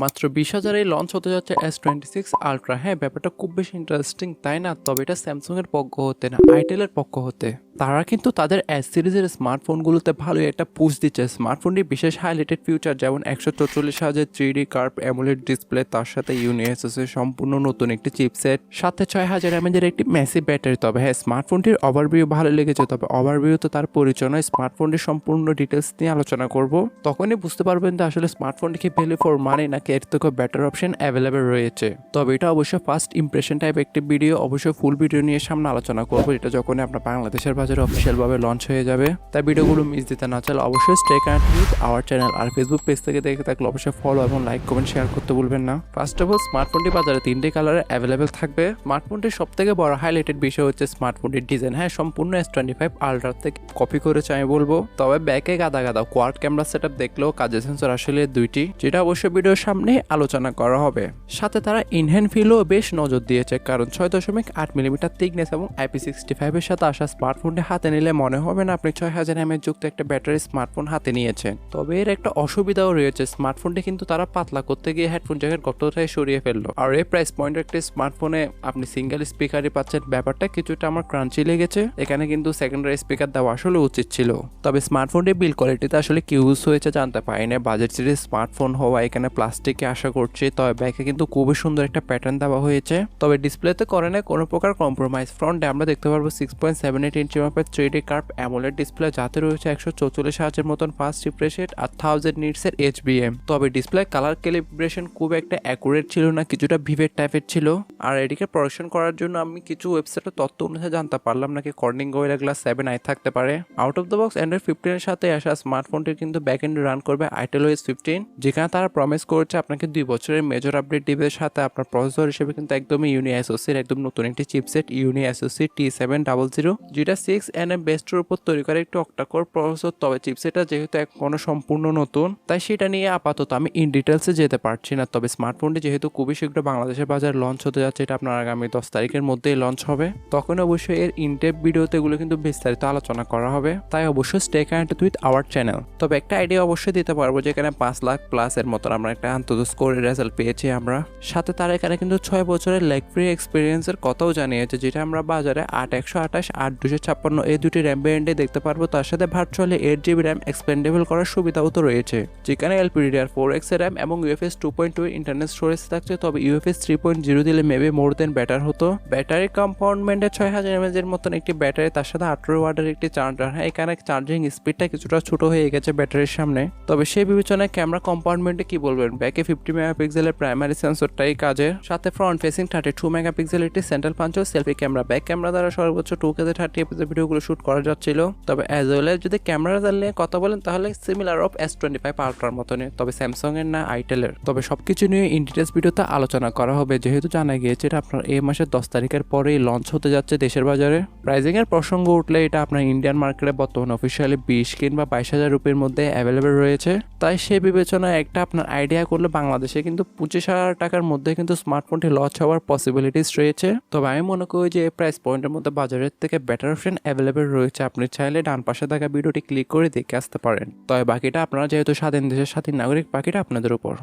মাত্র বিশ হাজারে লঞ্চ হতে যাচ্ছে এস টোয়েন্টি সিক্স আলট্রা হ্যাঁ ব্যাপারটা খুব বেশি ইন্টারেস্টিং তাই না? তবে এটা স্যামসুংয়ের পক্ষ হতে না আইটেলের পক্ষ হতে। তারা কিন্তু তাদের এস সিরিজের স্মার্টফোনগুলোতে ভালোই একটা পুশ দিচ্ছে। স্মার্টফোনটি বিশেষ হাইলাইটেড ফিউচার যেমন একশো চৌচল্লিশ হাজার three D curve AMOLED display তার সাথে ইউনিএসএসের সম্পূর্ণ নতুন একটি চিপসেট সাথে ছয় হাজার এমএজের একটি ম্যাসিভ ব্যাটারি তবে হ্যাঁ স্মার্টফোনটির ওভারভিউ ভালো লেগেছে, তবে ওভারভিউ তো তার পরিচয় নয়। স্মার্টফোনটির সম্পূর্ণ ডিটেলস নিয়ে আলোচনা করব। তখনই বুঝতে পারবেন যে আসলে স্মার্টফোনটি কি ভ্যালু ফর মানি নাকি এর থেকে বেটার অপশন অ্যাভেলেবেল রয়েছে। তবে এটা অবশ্যই ফার্স্ট ইমপ্রেশন টাইপ একটি ভিডিও অবশ্যই ফুল ভিডিও নিয়ে সামনে আলোচনা করব এটা যখনই আপনার বাংলাদেশের বাজারে অফিসিয়ালভাবে লঞ্চ হয়ে যাবে। তাই ভিডিওগুলো মিস দিতে না চাইলে অবশ্যই stay connect with our channel R Facebook page থেকে দেখে থাকলে অবশ্যই ফলো এবং লাইক কমেন্ট শেয়ার করতে ভুলবেন না। ফার্স্ট অফ অল স্মার্টফোনটি বাজারে তিনটি কালারে অ্যাভেলেবেল থাকবে। স্মার্টফোনটির সব থেকে বড় হাইলাইটেড বিষয় হচ্ছে স্মার্টফোনটির ডিজাইন হ্যাঁ সম্পূর্ণ এস টোয়েন্টি ফাইভ আলট্রা থেকে কপি করেছে আমি বলব। তবে ব্যাকে গাদা গাদা কোয়াড ক্যামেরা সেট আপ দেখলেও কাজের সেন্সর আসলে দুইটি, যেটা অবশ্যই ভিডিওর সামনে আলোচনা করা হবে। সাথে তারা ইনহ্যান্ড ফিলও বেশ নজর দিয়েছে, কারণ ছয় দশমিক আট মিলিমিটার থিকনেস এবং আইপি সিক্সটি ফাইভের সাথে আসা স্মার্টফোনটি হাতে নিলে মনে হবে না, আপনি ছয় হাজার এমএর যুক্ত একটা ব্যাটারি স্মার্টফোন হাতে নিয়েছেন। তবে এর একটা অসুবিধাও রয়েছে, স্মার্টফোনটি কিন্তু তারা পাতলা করতে গিয়ে হেডফোন জ্যাকেট গর্তটাই সরিয়ে ফেলল। আর এই প্রাইস পয়েন্টের একটি স্মার্টফোনে আপনি সিঙ্গেল স্পিকারই পাচ্ছেন। ব্যাপারটা কিছুটা আমার ক্রাঞ্চি লেগেছে। এখানে কিন্তু সেকেন্ডারি স্পিকার দেওয়া আসলে উচিত ছিল। তবে স্মার্টফোনটির বিল কোয়ালিটিতে আসলে কি ইউজ হয়েছে জানতে পারি না বাজেট সিরিজ স্মার্টফোন হওয়া এখানে প্লাস্টিকে আশা করছি, তবে ব্যাকে কিন্তু খুবই সুন্দর একটা প্যাটার্ন দেওয়া হয়েছে। তবে ডিসপ্লেতে করে না কোনো প্রকার কম্প্রোমাইজ ফ্রন্টে আমরা দেখতে পারব six point seven eight inch মাপের three D curve AMOLED display যাতে রয়েছে একশো চৌচল্লিশ হাজার মতন ফাস্ট রিফ্রেশ রেট আর থাউজেন্ড নিটসের বিএম তবে ডিসপ্লে কালার ক্যালিব্রেশন খুব একটা অ্যাকুরেট ছিল না, কিছুটা ভিভেট টাইপের ছিল। আর এটিকে প্রোডাকশন করার জন্য আমি কিছু ওয়েবসাইটের তথ্য অনুসারে জানতে পারলাম নাকি Corning Gorilla Glass seven i থাকতে পারে। Out of the box Android ফিফটিনের সাথে আসা স্মার্টফোনটির কিন্তু ব্যাক এন্ড রান করবে আইটেল ওয়েস ফিফটিন যেখানে তারা প্রমিস করেছে আপনাকে দুই বছরের মেজর আপডেট ডিভের সাথে আপনার প্রসেসর হিসেবে কিন্তু একদমই ইউনি অ্যাসোসির একদম নতুন একটি chipset Unisoc T seven double zero যেটা সিক্স এন এম বেস্টের উপর তৈরি করে একটি অক্টাকোর প্রসেসর তবে চিপসেটটা যেহেতু এখনও সম্পূর্ণ নতুন, তাই সেটা নিয়ে আপাতত আমি ইন ডিটেলসে যেতে পারছি না। তবে স্মার্টফোনটি যেহেতু খুবই শীঘ্র বাংলাদেশের বাজারে লঞ্চ হতে যাচ্ছে, এটা আপনার আগামী দশ তারিখের মধ্যেই লঞ্চ হবে। তখন অবশ্যই এর ইনটেপ ভিডিওতে এগুলো কিন্তু বিস্তারিত আলোচনা করা হবে। তাই অবশ্যই stay connected with our channel তবে একটা আইডিয়া অবশ্যই দিতে পারব যেখানে পাঁচ লাখ প্লাস এর মতন আমরা একটা আন্তর্জাতিক স্কোরের রেজাল্ট পেয়েছি আমরা। সাথে তারা এখানে কিন্তু ছয় বছরের লেগ ফ্রি এক্সপিরিয়েন্সের কথাও জানিয়েছে, যেটা আমরা বাজারে আট একশো আঠাশ, আট দুশো ছাপ্পান্ন এই দুটি র্যাম ভ্যারিয়েন্টে দেখতে পারব। তার সাথে virtually eight GB RAM expandable করার সুবিধাও তো রয়েছে। যেখানে এলপিডিআর ফোর এক্স র্যাম এবং UFS two point two internet storage থাকছে। তবে ইউএফএস থ্রি পয়েন্ট জিরো দিলে মেবি মোর দেন ব্যাটার হতো। ব্যাটারি কম্পাউন্ডমেন্টে ছয় হাজার এমএজ এর মতন একটি ব্যাটারি, তার সাথে আঠারো ওয়াটের একটি চার্জার হ্যাঁ এখানে চার্জিং স্পিডটা কিছুটা ছোট হয়ে গেছে ব্যাটারির সামনে। তবে সেই বিবেচনায় ক্যামেরা কম্পাউন্ডমেন্টে কি বলবেন? ব্যাকে ফিফটি মেগাপিক্সেলের প্রাইমারি সেন্সরটাই কাজের। সাথে front facing thirty two megapixel একটি সেন্ট্রাল পাঞ্চও সেলফি ক্যামেরা ব্যাক ক্যামেরা দ্বারা সর্বোচ্চ টু কেতে থার্টি ভিডিওগুলো শুট করা যাচ্ছিল। তবে অ্যাজ ওয়েল এস যদি ক্যামেরা নিয়ে কথা বলেন, তাহলে similar of S twenty five আলট্রার মতনই, তবে স্যামসং এর না আইটেলের তবে সবকিছু নিয়ে ইন ভিডিওতে আলোচনা করা হবে। যেহেতু জানা গিয়েছে এটা আপনার এই মাসের দশ তারিখের পরেই লঞ্চ হতে যাচ্ছে দেশের বাজারে। প্রাইজিং এর প্রসঙ্গ উঠলে এটা আপনার ইন্ডিয়ান মার্কেটে বর্তমানে অফিসিয়ালি বিশ কিংবা বাইশ হাজার রুপির মধ্যে অ্যাভেলেবেল রয়েছে। তাই সে বিবেচনায় একটা আপনার আইডিয়া করলে বাংলাদেশে কিন্তু পঁচিশ হাজার টাকার মধ্যে কিন্তু স্মার্টফোনটি লঞ্চ হওয়ার পসিবিলিটিস রয়েছে। তবে আমি মনে করি যে এই প্রাইস পয়েন্টের মধ্যে বাজারের থেকে বেটার অপশন অ্যাভেলেবেল রয়েছে। আপনি চাইলে ডান পাশে থাকা ভিডিওটি ক্লিক করে দেখে আসতে পারেন। তবে বাকিটা আপনারা যেহেতু স্বাধীন দেশের স্বাধীন নাগরিক, বাকিটা আপনাদের উপর।